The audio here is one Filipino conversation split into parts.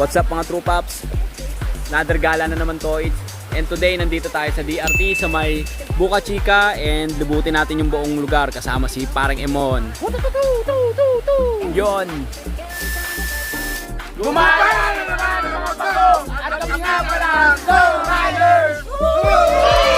What's up mga True Pops? Another gala na naman to. It's- And today, nandito tayo sa DRT sa may Buka Chica and lubutin natin yung buong lugar kasama si Parang Emon. Yon. Gumaya na naman ang mga! At kami nga pala, Go Riders!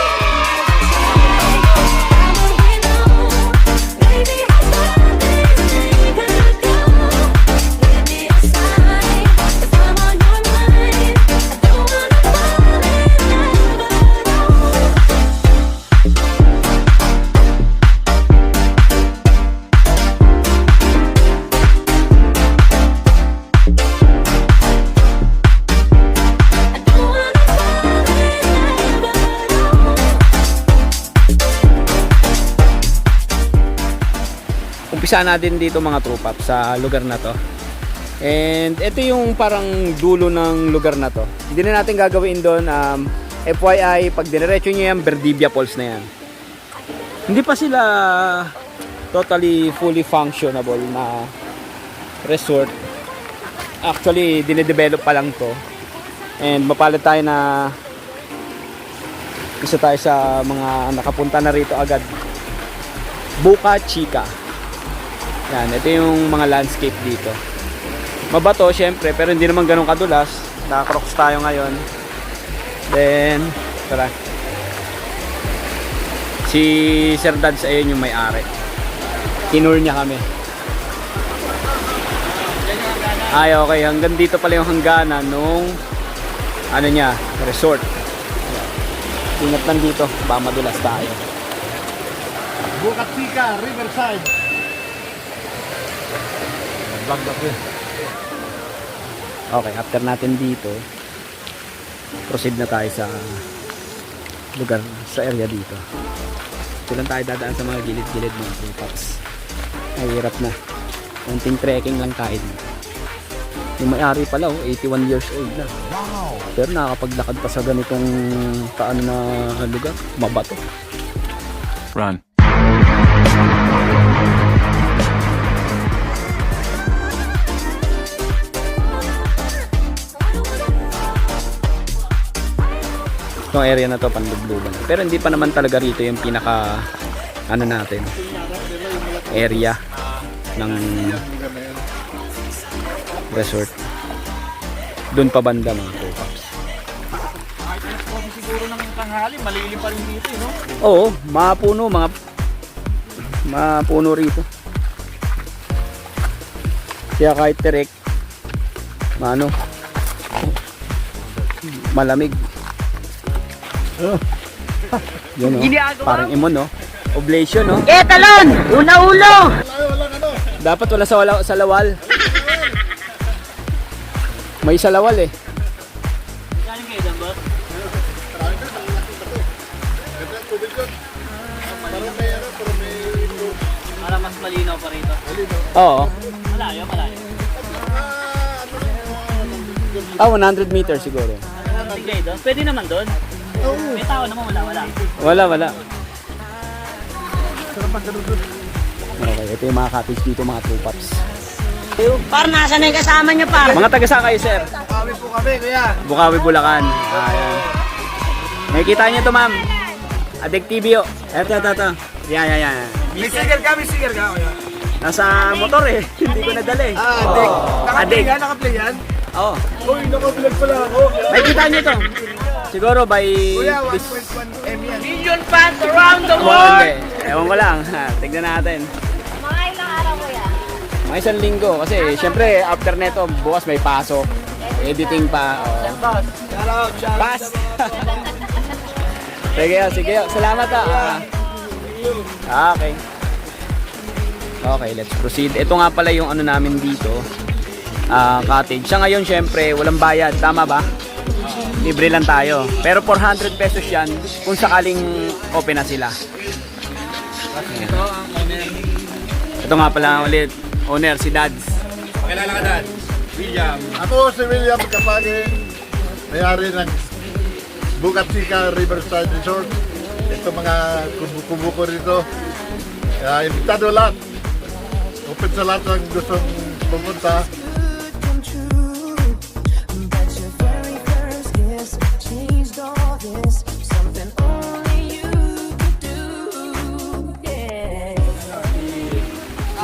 Umpisa natin dito mga true Pops, sa lugar na to. And ito yung parang dulo ng lugar na to. Hindi na natin gagawin doon. Um, FYI, pag dinerecho nyo yan, Verdibia Falls na yan. Hindi pa sila totally fully functionable na resort. Actually, dinedevelop pa lang to. And mapalad tayo na isa tayo sa mga nakapunta na rito agad. Buka Chica. Yan, ito yung mga landscape dito. Mabato, syempre, pero hindi naman ganun kadulas. Naka-crocs tayo ngayon. Then, tara. Si Sir Dads, ayun yung may-ari. Kinur niya kami. Ay, okay. Hanggang dito pala yung hangganan nung ano niya, resort. Ingat lang dito, baka madulas tayo. Bukat Sika, Riverside. Bagdak yun. Okay, after natin dito, proceed na tayo sa lugar, sa area dito. Ito lang tayo dadaan sa mga gilid-gilid mga tupacs. Ay, hirap na. Konting trekking lang tayo dito. Yung may-ari pala, oh, 81 years old na. Wow! Pero nakakapaglakad pa sa ganitong paano na lugar, mabato. Run. Itong area na to panlubluban. Pero hindi pa naman talaga rito yung pinaka ano natin area ng resort. Doon pa banda mga kupaps. Siguro ng tanghali, malili pa rin dito, no? Oo, mga puno, mga mga puno rito. Kaya kahit direk, maano, malamig. Oh. Yun oh, parang imon no. Oblation no. Eh, talon! Una ulo! Dapat wala sa wala, sa lawal. May sa lawal eh. Para mas malinaw pa rito. Oo. Malayo, malayo. Ah, 100 meters siguro. Pwede naman doon. May tao naman, wala, wala. Wala, wala. Okay, ito yung mga cottage dito, mga true pops. Par, nasa na yung kasama niyo, par? Mga taga saan kayo, sir? Kami po kami, kuya. Bukawi, Bulacan. Ayan. Nakikita niyo to, ma'am. Adek TV, oh. Eto, eto, eto. Yan, yan, yan. May sticker ka, may sticker ka, kuya. Nasa motor eh. Hindi ko nadala eh. Ah, adik. Naka-play Adik. yan, naka-play yan. Oo. Uy, naka-vlog pala ako. Nakikita niyo to. Siguro by... Kuya, this- 1.1 M yan. Million fans around the Oh, hindi. Ewan ko lang. Tignan natin. Mga ilang araw ko yan. Mga isang linggo. Kasi syempre after neto, bukas may pasok. Editing pa. Oh. Shout out, shout out. Pass! sige, sige. Salamat ah. Ah, Okay. Okay, let's proceed. Ito nga pala yung ano namin dito. Ah, cottage. Sa ngayon, syempre, walang bayad. Tama ba? Libre lang tayo. Pero 400 pesos yan kung sakaling open na sila. Ito ang owner. Ito nga pala ulit, owner si Dads. Pakilala ka, Dad. William. Ako si William Kapage. Mayari ng Bukat Sika Riverside Resort. Ito mga kubu-kubu ko rito. Kaya imbitado lahat. Open sa lahat ng gustong pumunta.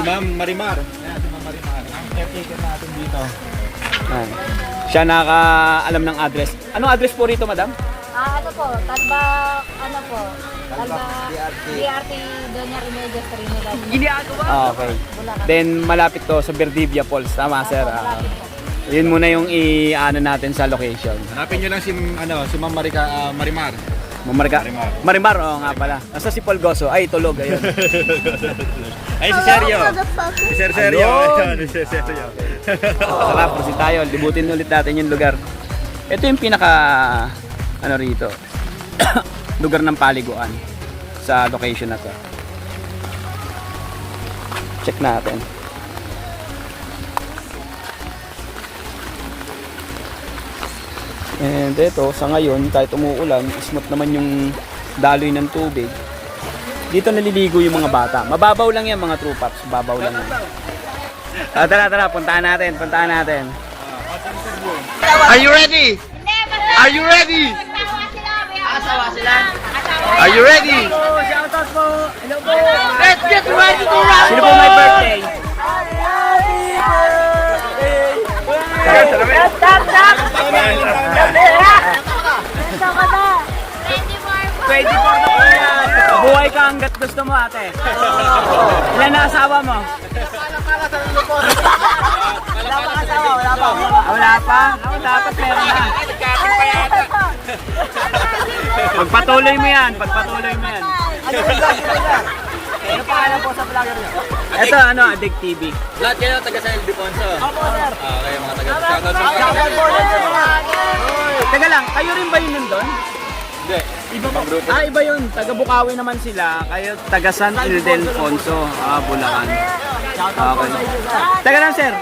Ma'am Marimar. Ayan, si Ma'am Marimar. Ang caretaker natin dito. Ayan. Siya nakaalam ng address. Anong address po rito, madam? Ah, ano po, Talba, ano po, Talba, DRT, Doña Remedios Trinidad. Ah, okay. Bulacan. Then malapit to sa Verdivia Falls. Tama, sir. Ah, Malapit po. yun muna yung i-ano natin sa location. Hanapin nyo lang si, ano, si Ma'am Marika, ah, Marimar. Mamarga. Marimar. Marimar, oo nga pala. Nasa si Paul Goso. Ay, tulog. Ayun. Ay, si Sergio. Si Sir Sergio. Ayun. Si Sergio. Sarap, proceed tayo. Libutin ulit natin yung lugar. Ito yung pinaka, ano rito, lugar ng paliguan sa location na to. Check natin. And ito, sa ngayon, kahit umuulan, smooth naman yung daloy ng tubig. Dito naliligo yung mga bata. Mababaw lang yan mga true pops. Mababaw lang yan. Ah, tara, tara, puntahan natin, puntahan natin. Are you ready? Are you ready? Asawa sila. Are you ready? Shoutout po. Hello po. Let's get ready to rock. Sino po may birthday? Stop, stop, stop. Gusto ko na. 24 na po. Buhay ka hanggat gusto mo ate. Ilan na asawa mo? Wala pa kasawa, wala pa. Wala pa? Dapat meron na. Pagpatuloy mo yan, pagpatuloy mo yan. Pangalan po sa vlogger niyo? Ito ano, Addict TV. Lahat kayo taga sa El Defonso. Opo, sir. Okay, mga taga Shoutout sa Shoutout po sa Teka lang, kayo rin ba yun nandun? Hindi. Iba grupo. Ah, iba yun. Taga Bukawi naman sila. Kayo taga San Ildefonso. Ah, Bulacan. Okay. Teka lang, sir.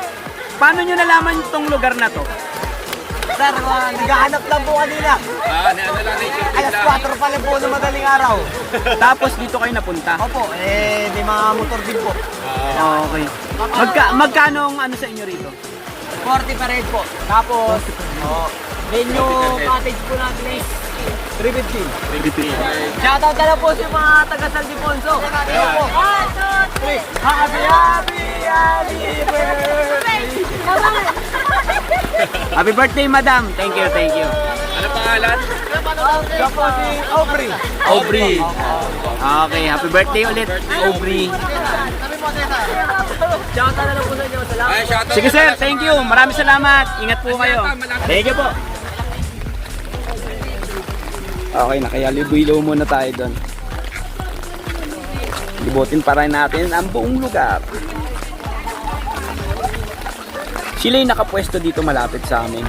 Paano nyo nalaman itong lugar na to? Sir, uh, naghahanap lang po kanina. Ah, na ano lang, nature Alas 4 pa lang po ng madaling araw. Tapos dito kayo napunta. Opo, eh, may mga motor din po. Okay. Magka magkano ang ano sa inyo rito? 40 pa rin po. Tapos, oh, menu package po natin is 350. Shoutout na po sa mga taga San po. Two, three. Happy, happy, happy birthday. Happy birthday, madam. Thank you, thank you. Ano pangalan? Siya po si Aubrey. Aubrey. Okay, happy birthday ulit, Aubrey. Shoutout na lang po sa inyo. Salamat. Sige sir, thank you. Maraming salamat. Ingat po kayo. Thank you po. Okay na, kaya libo muna tayo doon. Libutin pa natin ang buong lugar. Sila yung nakapwesto dito malapit sa amin.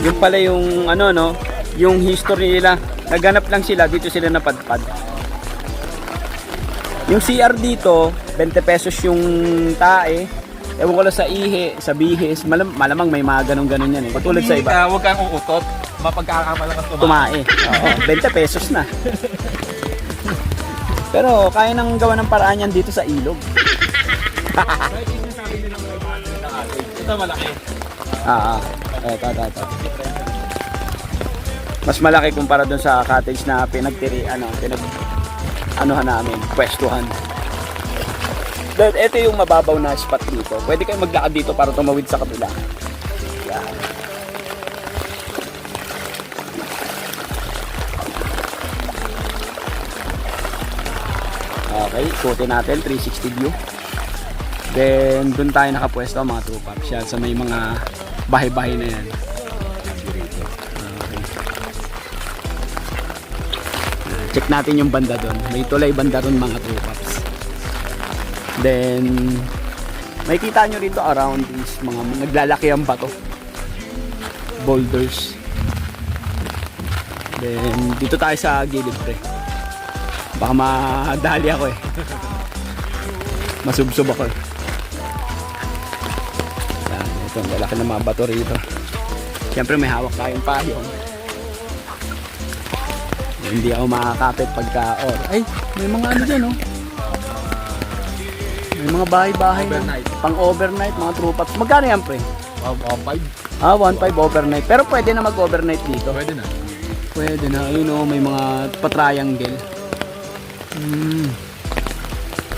Yung pala yung ano no, yung history nila. Naghanap lang sila, dito sila napadpad. Yung CR dito, 20 pesos yung tae. Ewan ko lang sa ihe, sa bihis, malam, malamang may mga ganun-ganun yan eh. Patulad sa iba, Huwag kang uutot. Mapagkakamala ka tumae. tumae. Oo, 20 pesos na. Pero kaya nang gawa ng paraan yan dito sa ilog. Ito malaki. Ah, ah. Eto, eto, eto. Mas malaki kumpara dun sa cottage na pinagtiri, ano, pinag, anuhan namin, pwestuhan. Then, ito yung mababaw na spot dito. Pwede kayo maglakad dito para tumawid sa kabila. Yan. Okay, ikutin natin, 360 view. Then, doon tayo nakapwesto mga two paps yan sa may mga bahay-bahay na yan. Check natin yung banda doon. May tulay banda doon mga two paps. Then, makikita nyo rito around is mga naglalaki ang bato. Boulders. Then, dito tayo sa gilid pre. Baka madali ako eh. Masubsob ako eh. Yan, ito, lalaki ng mga bato rito. Siyempre may hawak tayong payong. Hindi ako makakapit pagka, oh, ay, may mga ano dyan, oh. May mga bahay-bahay na. Overnight. Pang overnight, mga true pops. Magkano yan, pre? Wow, wow, five. Ah, 1.5 overnight. Pero pwede na mag-overnight dito. Pwede na. Pwede na. Ayun, oh, may mga pa-triangle. Hmm.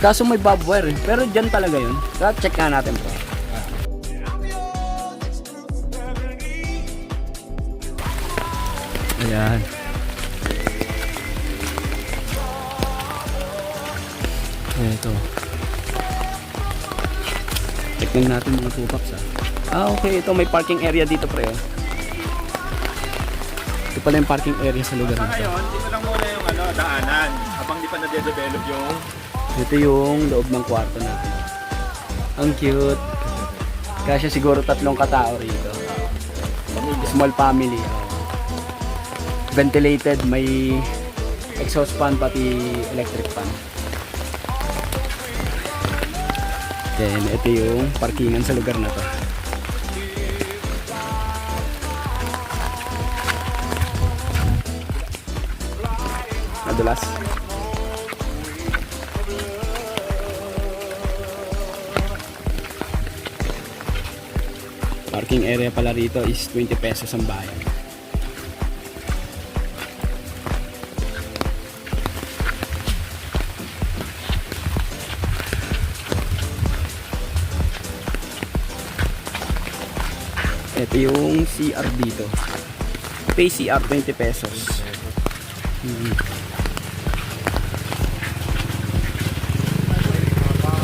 Kaso may barbed wire eh. Pero dyan talaga yun. Kaya check nga natin bro. Ayan. Ito. Tignan natin mga tupaps ah. Ah, okay. Ito may parking area dito pre. oh. Ito pala yung parking area sa lugar na to. Ngayon, dito lang muna yung ano, daanan. Habang di pa na-develop yung Ito yung loob ng kwarto natin. Ang cute. Kasi siguro tatlong katao rito. Small family. oh. Ventilated, may exhaust fan pati electric fan. Then ito yung parkingan sa lugar na to. Nadulas. Parking area pala rito is 20 pesos ang bayan. Ito yung CR dito. Pay CR 20 pesos. Hmm.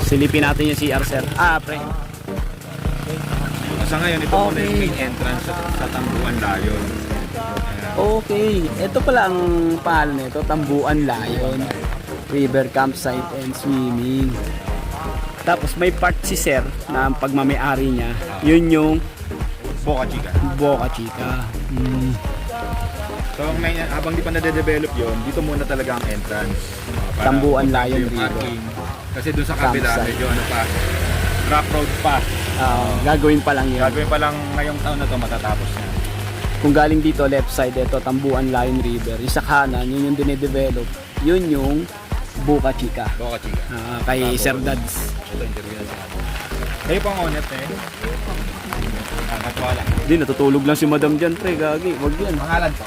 Silipin natin yung CR sir. Ah, pre. Sa ngayon, ito muna Okay. yung main entrance sa, sa Tambuan Layon. Okay, ito pala ang pangalan nito, Tambuan Lion, River Campsite and Swimming. Tapos may part si Sir na ang pagmamayari niya, yun yung Boca Chica. Boca Chica. Hmm. So, main, habang di pa na-develop yun, dito muna talaga ang entrance. Para Tambuan Lion yung River. parking. Kasi doon sa kabila, Campsite. medyo ano pa, rough road pa. Ah, gagawin pa lang yun. Gagawin pa lang ngayong taon na to matatapos na. Kung galing dito left side, ito Tambuan Lion River. Yung sa kanan, yun yung dinedevelop. Yun yung Boca Chica. Boca Chica. Ah, kay Sir Dads. Ito, interview na siya. Kayo pang onet eh. Nakakatuwa lang. Hindi, natutulog lang si Madam dyan, pre. Gagi, wag yan. Pangalan po?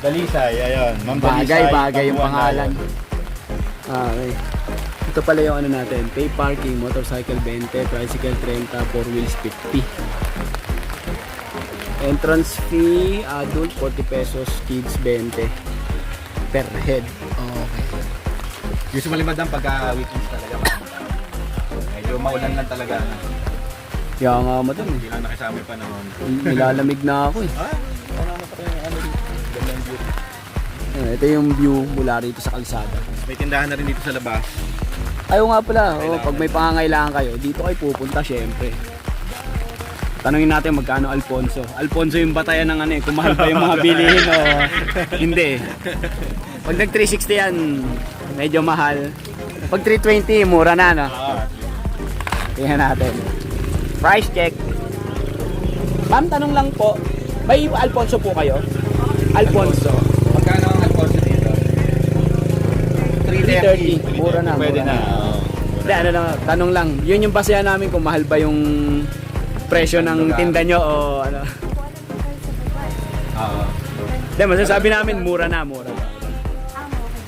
Dalisay, ayun. Ma'am Bagay, Dalisay, bagay yung pangalan. Ah, okay. Ito pala yung ano natin, pay parking, motorcycle 20, tricycle 30, four wheels 50. Entrance fee, adult 40 pesos, kids 20 per head. Okay. Usually madam pagka weekends talaga. Medyo maulan lang talaga. Kaya nga madam, eh. Hindi lang nakisama yung panahon. nilalamig na ako eh. Ah, wala na pa tayo ano dito. Yung. Ayan, ito yung view mula rito sa kalsada. May tindahan na rin dito sa labas. Ayaw nga pala, oh, pag may pangangailangan kayo, dito kayo pupunta syempre. Tanungin natin magkano Alfonso. Alfonso yung batayan ng ano eh, kung mahal ba yung mga bilihin o hindi. Pag nag 360 yan, medyo mahal. Pag 320, mura na no. Tingnan natin. Price check. Ma'am, tanong lang po, may Alfonso po kayo? Alfonso. Magkano ang Alfonso dito? 330. Mura na, Pwede mura na. Hindi, ano lang, tanong lang. Yun yung basehan namin kung mahal ba yung presyo ng tinda nyo o ano. Oo. Hindi, masasabi namin mura na, mura na.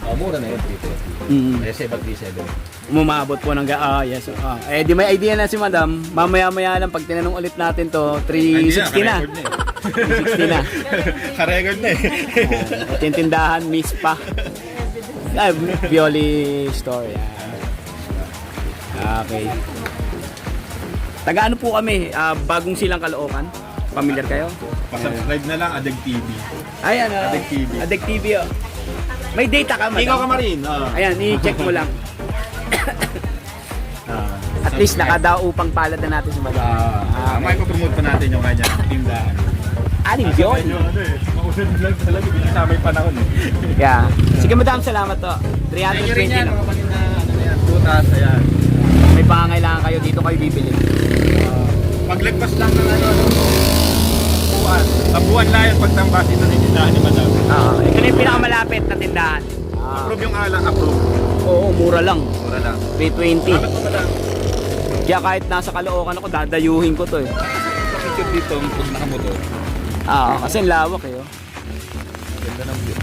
Oh, mura na yun dito. Mm. Kasi pag 37. Umabot po ng ah, yes. Ah. Eh, di may idea na si madam. Mamaya-maya lang, pag tinanong ulit natin to, 360 na. 360 na. Ka-record na eh. Ah, at yung tindahan, miss pa. Ah, Violi store. Yan. Okay. Taga ano po kami? Ah, bagong silang kalookan. Familiar kayo? Pasubscribe na lang, Adeg TV. Ayan, uh, Adeg TV. Adeg TV, oh. May data ka, madam? Ikaw ka marin. oo. Ayan, i-check mo lang. At least nakadaupang palad na natin si madam. Ah, ah, may promote pa natin yung kanya tindahan. Anim yun. Ano eh, maulan lang talaga, hindi kasama yung panahon eh. Yeah. Sige madam, salamat to. Thank you rin 320 yan, no? mga paninda, ano na yan, butas, ayan. May pangangailangan kayo, dito kayo bibili. Paglagpas lang ng ano, buwan. Tabuan lang yung pagtambas ito ng tindahan ni Madam. Ah, ito na yung pinakamalapit na tindahan. Ah, Approve yung alak, approve. oo, mura lang. Mura lang. 320. Salamat po Madam. Kaya kahit nasa Caloocan ako, dadayuhin ko to eh. Picture dito, pag nakamotor, Ah, kasi lawak eh. oh. ganda ng view.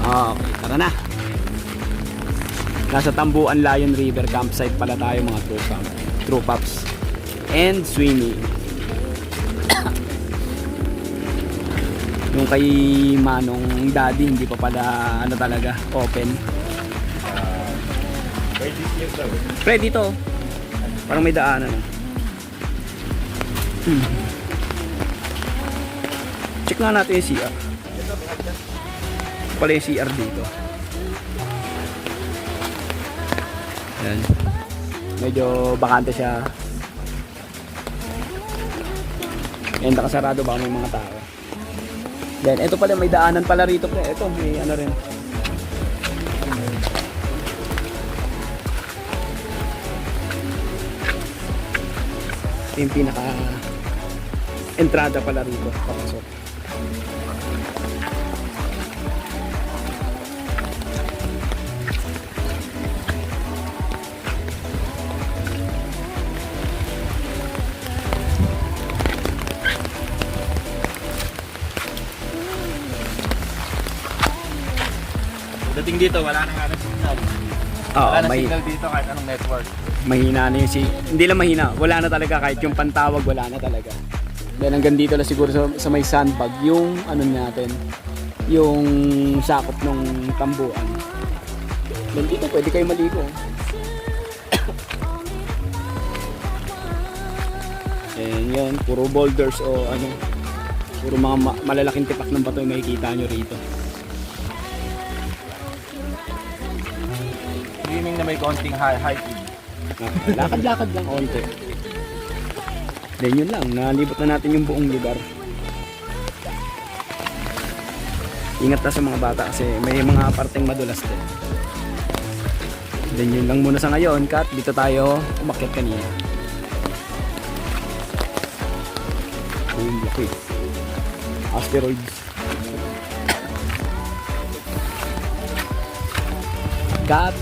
Ah, okay, tara na. Nasa Tambuan Lion River campsite pala tayo mga true, pop, true pops. And swimming. Yung kay Manong Daddy, hindi pa pala ano talaga, open. Pre, dito. Parang may daanan. Hmm. Check nga natin yung CR. Pala yung CR dito. Yan. Medyo bakante siya. Yan, nakasarado baka may mga tao. Then, ito pala, may daanan pala rito. Pre. Ito, may ano rin. Ito yung pinaka entrada pala rito papasok Dating dito, wala nang ano signal. Oo, Wala nang may, signal dito kahit anong network. Mahina na yung si hindi lang mahina wala na talaga. Kahit yung pantawag wala na talaga. Then hanggang dito na siguro sa, sa may sandbag. Yung ano natin yung sakop ng tambuan. Then dito pwede kayo maligo. And yun puro boulders o ano. Puro mga ma- malalaking tipak ng bato yung makikita nyo rito. Swimming na may konting high hiking. Lakad-lakad lang konti. Then yun lang, nalibot na natin yung buong lugar. Ingat na sa mga bata kasi may mga parteng madulas din. Then yun lang muna sa ngayon, Kat. Dito tayo umakyat kanina. Yung laki. Asteroids. Kat,